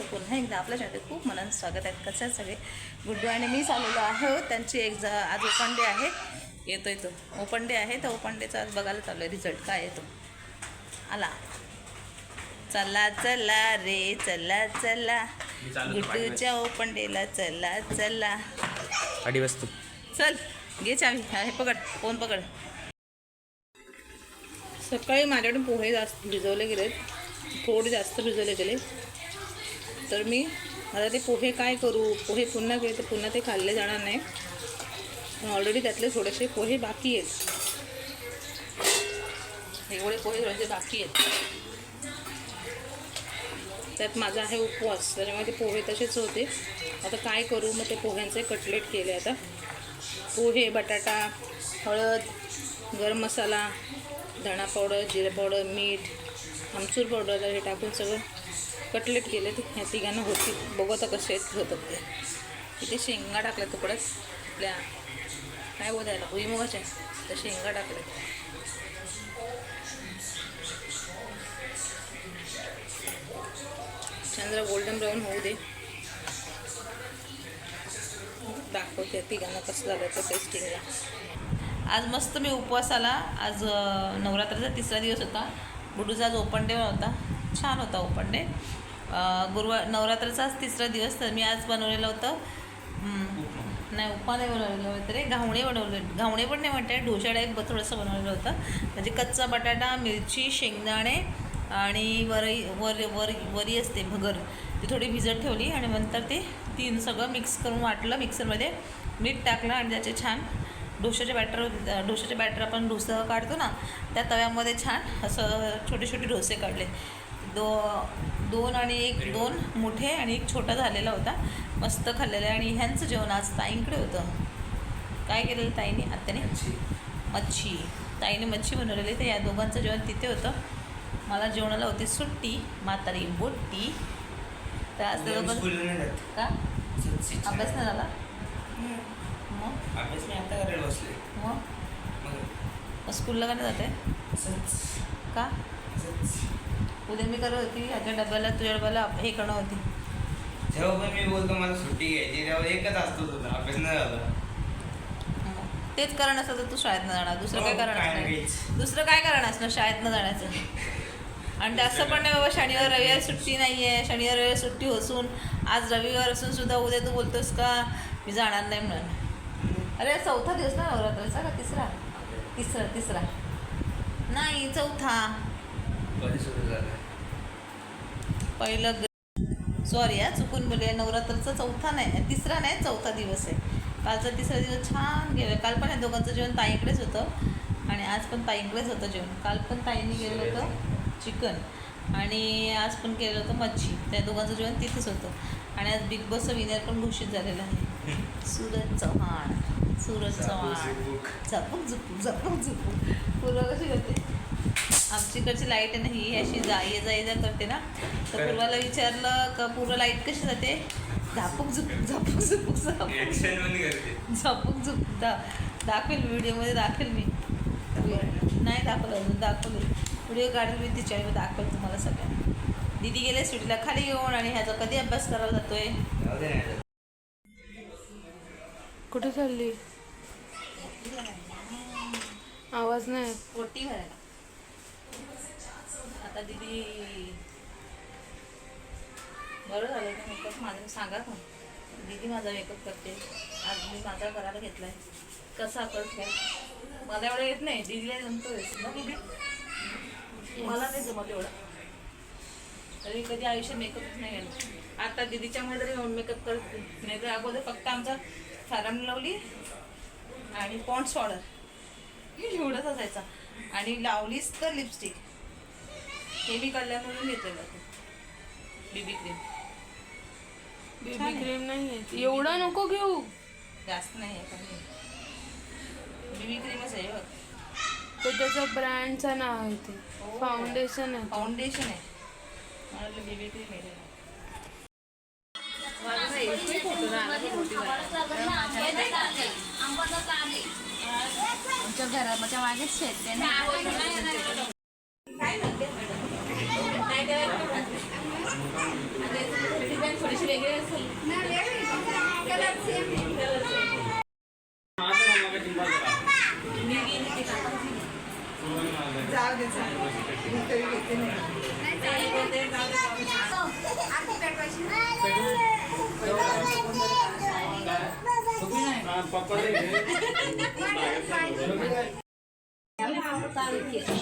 तुमचं पुन्हा एकदा आपल्या चॅनल खूप मनानं स्वागत आहे. कसं आहे सगळे? गुड्डू आणि मीच आलेलो आहोत त्यांची एक ज आज ओपन डे आहे. येतोय तो. ओपन डे आहे. तर ओपन डेचा आज बघायला चालू आहे रिझल्ट काय येतो आला. चला चला रे चला चला. गुड्डूच्या ओपन डेला चला चला. आडी वस्तू चल घे चावी. हा, पकड. फोन पकड. सकाळी माझ्याकडे पोहे जास्त भिजवले गेलेत. थोडे जास्त भिजवले गेले. तर मी आता ते पोहे काय करू? पोहे पुन्हा केले तर पुन्हा ते खाल्ले जाणार नाही. पण ऑलरेडी त्यातले थोडेसे पोहे बाकी आहेत. एवढे पोहे थोडेसे बाकी आहेत. त्यात माझा आहे उपवास. त्याच्यामुळे ते पोहे तसेच होते. आता काय करू? मग ते पोह्यांचे कटलेट केले आता. पोहे बटाटा हळद गरम मसाला धणा पावडर जिरे पावडर मीठ आमचूर पावडर हे टाकून सगळं कटलेट केले ते ह्या तिघांना होती बघू आता कसे आहेत होतात ते. इथे शेंगा टाकल्या तुकड्यात आपल्या काय बोलायला भुईमुगाच्या. तर शेंगा टाकल्या छान जरा गोल्डन ब्राऊन होऊ दे. दाखवते तिघांना कसं झालं तर टेस्टिंगला आज मस्त मी उपवासाला आज नवरात्राचा तिसरा दिवस होता. बुडूचा आज ओपन डे होता. छान होता ओपन डे गुरुवार नवरात्राचा आज तिसरा दिवस तर मी आज बनवलेलं होतं नाही उपमा नाही बनवलेलं होतं रे घावणे बनवले घावणे पण नाही म्हणते डोशा टाईप थोडंसं बनवलेलं होतं. म्हणजे कच्चा बटाटा मिरची शेंगदाणे आणि वरई वर वर वरी असते भगर ती थोडी भिजत ठेवली आणि नंतर ते तीन सगळं मिक्स करून वाटलं मिक्सरमध्ये मीठ टाकलं आणि त्याचे छान डोशाचे बॅटर डोशाचे बॅटर आपण डोसा काढतो ना त्या तव्यामध्ये छान असं छोटे छोटे डोसे काढले. दो दोन आणि एक दोन मोठे आणि एक छोटा झालेला होता. मस्त खाल्लेलं आहे. आणि ह्यांचं जेवण आज ताईंकडे होतं. काय केलेलं ताईने? आत्याने? मच्छी. ताईने मच्छी बनवलेली. तर या दोघांचं जेवण तिथे होतं. मला जेवणाला होती सुट्टी म्हातारी बोटी तर आज ते दोघं का? अभ्यास नाही झाला? मग? अभ्यास मी आता करायला बसले मग? मग स्कूलला का नाही जाते? का? उद्या मी करत होती ह्याच्या डब्याला तुझ्या डब्याला हे करणं होती. जेव्हा पण मी बोलतो मला सुट्टी घ्यायची तेव्हा एकच असतो तुझा अभ्यास नाही झाला. तेच कारण असतं तर तू शाळेत न जाणार. दुसरं काय हो, कारण काय असणार नाहीच. दुसरं काय कारण असणार शाळेत न जाण्याचं? आणि ते असं पण नाही बाबा शनिवार रविवार सुट्टी नाही आहे शनिवार रविवार सुट्टी असून आज रविवार असून सुद्धा उद्या तू बोलतोस का? मी जाणार नाही म्हणून अरे चौथा दिवस ना नवरात्राचा का तिसरा? तिसरा तिसरा. नाही चौथा. कधी सुरू झालं? पहिलं सॉरी हा चुकून बोलले. नवरात्राचा चौथा नाही तिसरा नाही चौथा दिवस आहे. कालचा तिसरा दिवस छान गेला. काल पण या दोघांचं जेवण ताईकडेच होतं. आणि आज पण ताईकडेच होतं जेवण. काल पण ताईने केलं होतं चिकन. आणि आज पण केलं होतं मच्छी. त्या दोघांचं जेवण तिथेच होतं. आणि आज बिग बॉसचं विनर पण घोषित झालेलं आहे. सूरज चव्हाण. सूरज चव्हाण. झपूक. झुपूक झपूक झुपूक. पूर्व कशी करते? आमची इकडची लाइट आहे ना ही अशी जा ये जा ये जा करते ना. तर पूर्वाला विचारलं का पूर्व लाइट कशी जाते? झापूक झुपूक झापूक. झुपूक झापूक झुपूक दा दाखवेल व्हिडिओमध्ये दाखवेल मी. नाही दाखवलं अजून दाखवलं व्हिडिओ काढेल मी तिच्या मी दाखवेल तुम्हाला सगळ्यांना. दिदी गेले सुटीला खाली येऊन आणि ह्याचा कधी अभ्यास करायला जातोय? कुठे चालली? आवाज नाही. ओटी भरायला आता दिदी बरं झालं का मेकअप माझं सांगा का दिदी माझा मेकअप करते. आज मी माझा करायला घेतलाय. कसा करतो मला एवढं येत नाही. दिदीला जमतो ना दिदी मला नाही जमत एवढं. तरी कधी आयुष्य मेकअपच नाही येणार. आता दिदीच्यामुळे तरी मेकअप करते. नाही तर अगोदर फक्त आमचा फॅरम लावली आणि पॉन्ड्स पावडर एवढंच असायचा. आणि लावलीच तर लिपस्टिक हे मी कल्याणमधून घेतलेलं बीबी क्रीम बेबी. क्रीम नाही आहे एवढा नको घेऊ. जास्त नाही बीबी क्रीमच आहे. बघ. तर त्याचा ब्रँडचं नाव आहे ते. हो. फाउंडेशन आहे फाउंडेशन आहे. मला बीबी क्रीम आहे. माझा फोटो आमच्या घराच्या मागेच शेत आहे ना थोडीशी वेगळी असेल साडी घातली असती ना आता बघ सगळं कार्यक्रम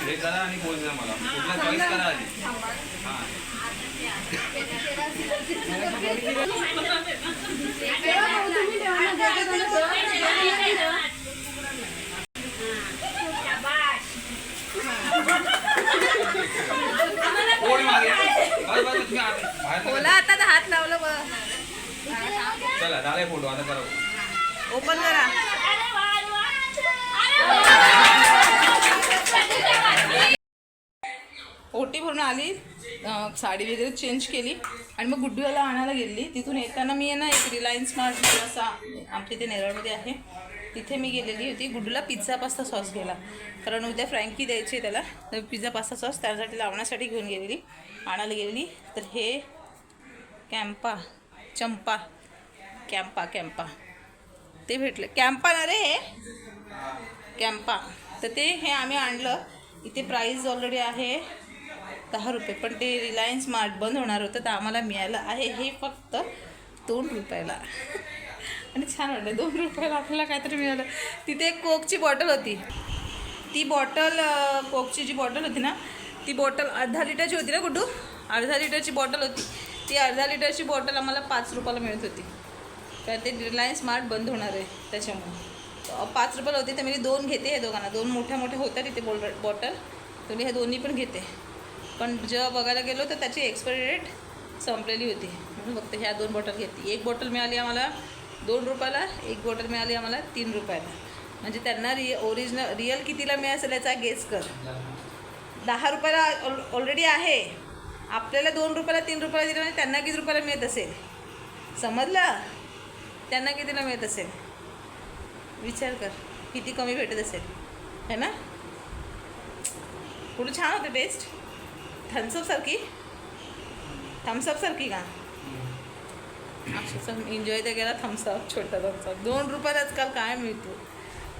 हे करा आणि बोल ना मला. कुठला चॉईस करा आधी हा. बोला आता तर हात लावलं बघ. चला झालाय फोटो आता करा. ओपन करा. आली साडी वगैरे चेंज केली आणि मग गुड्डूला आणायला गेली. तिथून येताना मी ना एक रिलायन्स मार्ट असा आमच्या इथे नेरळमध्ये आहे. तिथे मी गेलेली होती. गुड्डूला पिझ्झा पास्ता सॉस घ्यायला. कारण उद्या फ्रँकी द्यायची आहे त्याला. तर पिझ्झा पास्ता सॉस त्यासाठी लावण्यासाठी घेऊन गेलेली. आणायला गेलेली. तर हे कॅम्पा चंपा कॅम्पा कॅम्पा ते भेटले. कॅम्पा ना रे कॅम्पा तर ते हे आम्ही आणलं. इथे प्राईस ऑलरेडी आहे. दहा रुपये. पण ते रिलायन्स मार्ट बंद होणार होतं तर आम्हाला मिळालं आहे. हे फक्त दोन रुपयाला. आणि छान वाटलं दोन रुपयाला आपल्याला काहीतरी मिळालं. तिथे एक कोकची बॉटल होती. ती बॉटल कोकची जी बॉटल होती ना ती बॉटल अर्धा लिटरची होती ना गुड्डू अर्धा लिटरची बॉटल होती. ती अर्धा लिटरची बॉटल आम्हाला पाच रुपयाला मिळत होती. तर ते रिलायन्स मार्ट बंद होणार आहे त्याच्यामुळे. पाच रुपयाला होते तर मी दोन घेते हे दोघांना. दोन मोठ्या मोठ्या होत्या तिथे बॉल बॉटल तर मी ह्या दोन्ही पण घेते. पण जेव्हा बघायला गेलो तर त्याची एक्सपायरी डेट संपलेली होती. म्हणून फक्त ह्या दोन बॉटल घेतली. एक बॉटल मिळाली आम्हाला दोन रुपयाला एक बॉटल मिळाली आम्हाला तीन रुपयाला. म्हणजे त्यांना रि ओरिजिनल रिअल कितीला मिळालं असेल याचा गेस कर. दहा रुपयाला ऑल ऑलरेडी आहे. आपल्याला दोन रुपयाला तीन रुपयाला दिलं म्हणजे त्यांना किती रुपयाला मिळत असेल? समजलं? त्यांना कितीला मिळत असेल? विचार कर. किती कमी भेटत असेल? है ना? पुढे छान होते टेस्ट थम्सअप सारखी थम्सअप सारखी का अक्षरशः एन्जॉय तर केला थम्सअप छोटा थम्सअप दोन रुपयाला आजकाल काय मिळतो?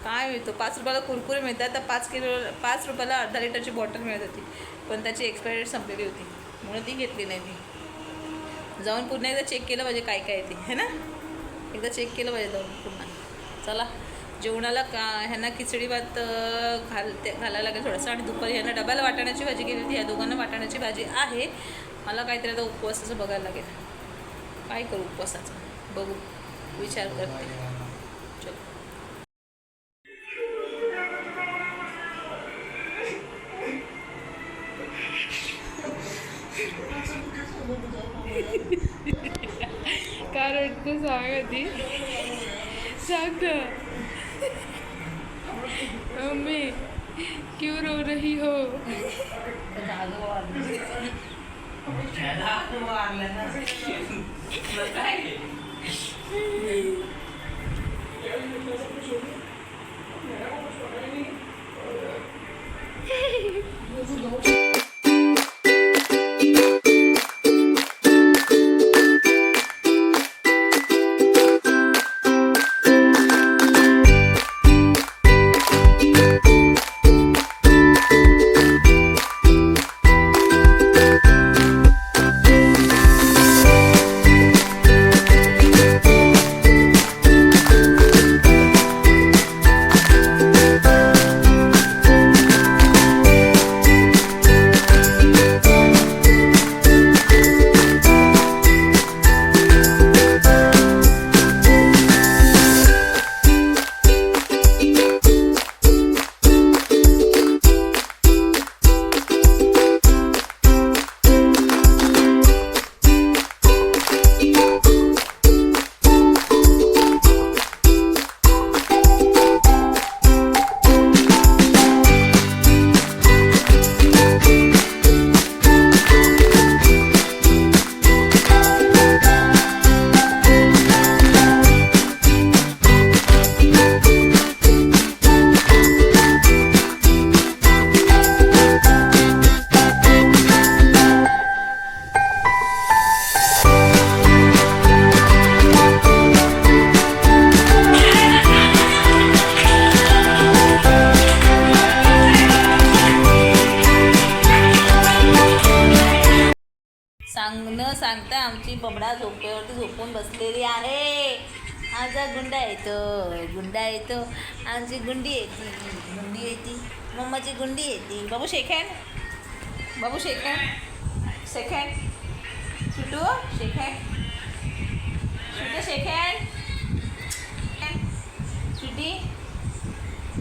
काय मिळतो? पाच रुपयाला कुरकुरे मिळतात तर पाच किलो पाच रुपयाला अर्धा लिटरची बॉटल मिळत होती. पण त्याची एक्सपायरी डेट संपलेली होती. म्हणून ती घेतली नाही मी. जाऊन पुन्हा एकदा चेक केलं पाहिजे काय काय ते. है ना? एकदा चेक केलं पाहिजे जाऊन पुन्हा. चला. जेवणाला का ह्यांना खिचडी भात घाल घालते घालायला लागेल थोडंसं. आणि दुपारी ह्यांना डब्याला वाटाण्याची भाजी केली होती. ह्या दोघांना वाटाण्याची भाजी आहे. मला काहीतरी आता उपवासाचं बघायला लागेल. काय करू उपवासाचं? बघू. विचार करते. चलो. काय रडतं सांग आधी सांग मम्मी क्यों रो रही हो? आमची बबडा झोपेवरती झोपून बसलेली आहे. आमचा गुंडा येतो गुंडा येतो. आमची गुंडी येते गुंडी येते. मम्माची गुंडी येते. बाबू शेखँड बाबू शेखँड सेकंड सुटू? शेखँड सुटू शेखँड सुटी?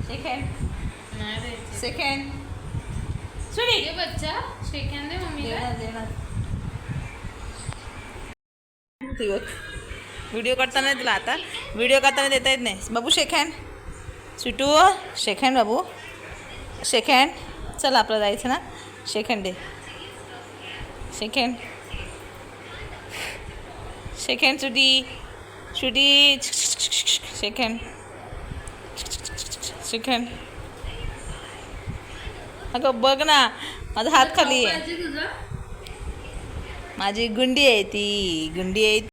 सेकंड सेकंड सुटी? ये बच्चा शेक्यान दे मम्मीला देणार देणार ती व्हिडिओ करताना तुला आता. व्हिडिओ करताना देता येत नाही. बाबू शेक हँड सुटू शेक हँड बाबू. शेक हँड चल आपलं जायचं ना. शेक हँड दे. शेक हँड शेक हँड सुटी सुटी शेक हँड शेक हँड अगं बघ ना. माझा हात खाली आहे. माझी गुंडी आहे ती. गुंडी आहे